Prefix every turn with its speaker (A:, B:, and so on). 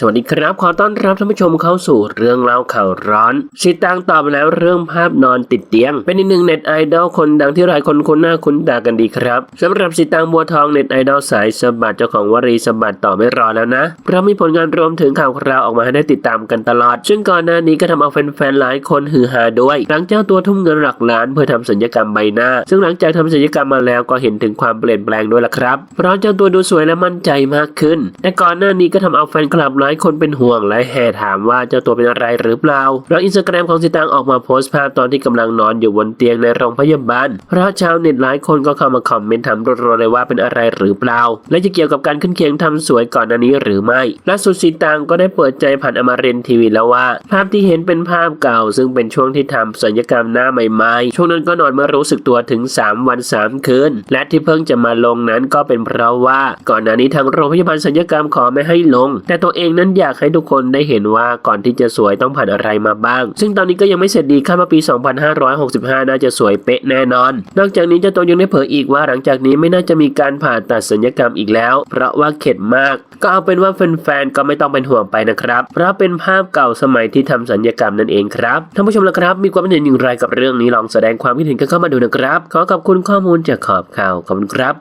A: สวัสดีครับ ขอต้อนรับท่านผู้ชมเข้าสู่เรื่องเล่าข่าวร้อนสิตังตอบแล้วเรื่องภาพนอนติดเตียง เป็นอีกหนึ่งเน็ตไอดอลคนดังที่หลายคนคุ้นหน้าคุ้นตากันดีครับสำหรับสิตังบัวทองเน็ตไอดอลสายสบัดเจ้าของวรีสบัดต่อไม่รอแล้วนะ เพราะมีผลงานรวมถึงข่าวคราวออกมาให้ได้ติดตามกันตลอด ซึ่งก่อนหน้านี้ก็ทำเอาแฟนๆหลายคนฮือฮาด้วยหลังเจ้าตัวทุ่มเงินหลักล้านเพื่อทำศัลยกรรมใบหน้า ซึ่งหลังจากทำศัลยกรรมมาแล้วก็เห็นถึงความเปลี่ยนแปลงด้วยล่ะครับเพราะเจ้าตัวดูสวยและมั่นใจมากขึ้น แต่ก่อนหน้านี้ก็ทำเอาแฟนคลับหลายคนเป็นห่วงและแห่ถามว่าเจ้าตัวเป็นอะไรหรือเปล่าเพราะอินสตาแกรมของสิตังออกมาโพสต์ภาพตอนที่กำลังนอนอยู่บนเตียงในโรงพยาบาลเพราะชาวเน็ตหลายคนก็เข้ามาคอมเมนต์ถามรัวๆเลยว่าเป็นอะไรหรือเปล่า และจะเกี่ยวกับการขึ้นเคียงทำสวยก่อนหน้านี้หรือไม่ล่าสุดสิตังก็ได้เปิดใจผ่านอมรินทร์ทีวีแล้วว่า ภาพที่เห็นเป็นภาพเก่า ซึ่งเป็นช่วงที่ทำศัลยกรรมหน้าใหม่ๆช่วงนั้นก็นอนเมื่อรู้สึกตัวถึง 3 วัน 3 คืน และที่เพิ่งจะมาลงนั้นก็เป็นเพราะว่า ก่อนหน้านี้ทางโรงพยาบาลศัลยกรรมขอไม่ให้ลง แต่ตัวเองนั้นอยากให้ทุกคนได้เห็นว่าก่อนที่จะสวยต้องผ่านอะไรมาบ้าง ซึ่งตอนนี้ก็ยังไม่เสร็จดีคาดว่าปี 2565 น่าจะสวยเป๊ะแน่นอน นอกจากนี้เจ้าตัวยังได้เผยอีกว่าหลังจากนี้ไม่น่าจะมีการผ่าตัดศัลยกรรมอีกแล้ว เพราะว่าเข็ดมาก ก็เอาเป็นว่าแฟนๆก็ไม่ต้องเป็นห่วงไปนะครับ เพราะเป็นภาพเก่าสมัยที่ทำศัลยกรรมนั่นเองครับท่านผู้ชมละครับ มีความเห็นอย่างไรกับเรื่องนี้ลองแสดงความคิดเห็นกันเข้ามาดูนะครับ ขอขอบคุณข้อมูลจากขอบข่าวขอบคุณครับ